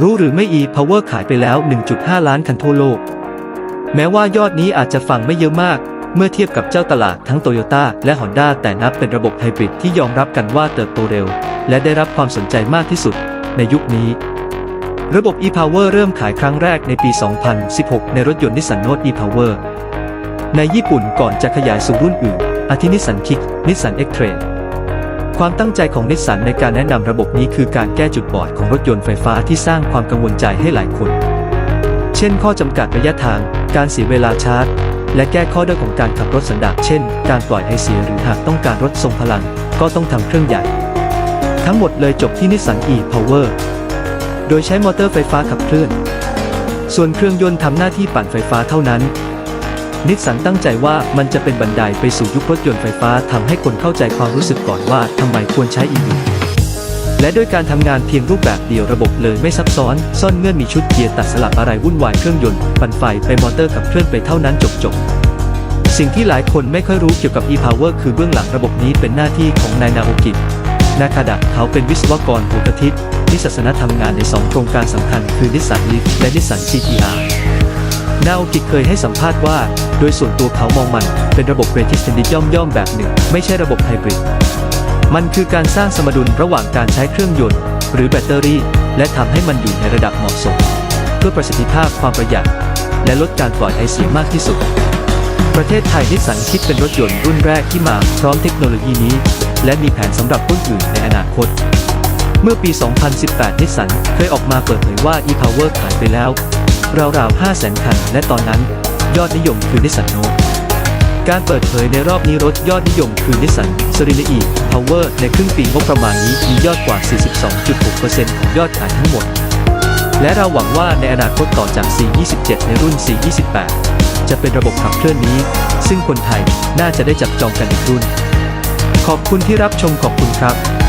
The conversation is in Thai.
รู้หรือไม่ e-power ขายไปแล้ว 1.5 ล้านคันทั่วโลก แม้ว่ายอดนี้อาจจะฟังไม่เยอะมาก เมื่อเทียบกับเจ้าตลาดทั้งโตโยต้าและ Honda แต่นับเป็นระบบไฮบริดที่ยอมรับกันว่าเติบโตเร็ว และได้รับความสนใจมากที่สุดในยุคนี้ ระบบ e-power เริ่มขายครั้งแรกในปี 2016 ในรถยนต์นิสสันโน e e-power ในญี่ปุ่นก่อนจะขยายสู่รุ่นอื่น อาทินิสสันคิกนิสสันเอ็กเทรน ความตั้งใจของนิสสันในการแนะนำระบบนี้คือการแก้จุดบอดของรถยนต์ไฟฟ้าที่สร้างความกังวลใจให้หลายคน เช่น ข้อจำกัดระยะทาง การเสียเวลาชาร์จ และแก้ข้อด้อยของการขับรถสันดาปเช่น การปล่อยไอเสียหรือหากต้องการรถทรงพลัง ก็ต้องทำเครื่องใหญ่ ทั้งหมดเลยจบที่นิสสัน e-power โดยใช้มอเตอร์ไฟฟ้าขับเคลื่อน ส่วนเครื่องยนต์ทำหน้าที่ปั่นไฟฟ้าเท่านั้น นิสสันตั้งใจว่ามันจะเป็นบันไดไปสู่ยุครถยนต์ไฟฟ้าทำให้คนเข้าใจความรู้สึกก่อนว่าทำไมควรใช้ EV และด้วยการทำงานเพียงรูปแบบเดียวระบบเลยไม่ซับซ้อน ซ่อนเงื่อนมีชุดเกียร์ตัดสลับอะไรวุ่นวายเครื่องยนต์ปั่นไฟไปมอเตอร์ขับเคลื่อนไปเท่านั้นจบจบๆสิ่งที่หลายคนไม่ค่อยรู้เกี่ยวกับ e-power คือเบื้องหลังระบบนี้เป็นหน้าที่ของนายนาโอกินาคาดะเขาเป็นวิศวกรหัวกะทิที่ศาสนทำงานในสองโครงการสำคัญคือนิสสันลีฟและนิสสัน GTR นาโอกิเคยให้สัมภาษณ์ว่า โดยส่วนตัวเขามองมัน เป็นระบบเรทิสเ n นดิย่อมย่อมๆแบบหนึ่ง ไม่ใช่ระบบไฮบริด มันคือการสร้างสมดุลระหว่างการใช้เครื่องยนต์ หรือแบตเตอรี่ และทำให้มันอยู่ในระดับเหมาะสม เพื่อประสิทธิภาพความประหยัด และลดการปล่อยไอเสียมากที่สุด ประเทศไทยนิสสันคิดเป็นรถยนต์รุ่นแรกที่มาพร้อมเทคโนโลยีนี้ และมีแผนสำหรับรุ่นอื่นในอนาคตเมื่อปี 2018 นิสสันเคยออกมาเปิดเผยว่า e-power ขายไปแล้ว ราวๆ5 0 0 0 0คัน และตอนนั้น ยอดนิยมคือนิสสันโนการเปิดเผยในรอบนี้รถยอดนิยมคือนิสสันซ e รินีพาวเวอร์ในครึ่งปีงบประมาณนี้มียอดกว่า 42.6%ของยอดขายทั้งหมด และเราหวังว่าในอนาคตต่อจาก C27 ในรุ่น C28 จะเป็นระบบขับเคลื่อนนี้ ซึ่งคนไทยน่าจะได้จับจองกันอีกรุ่น ขอบคุณที่รับชมขอบคุณครับ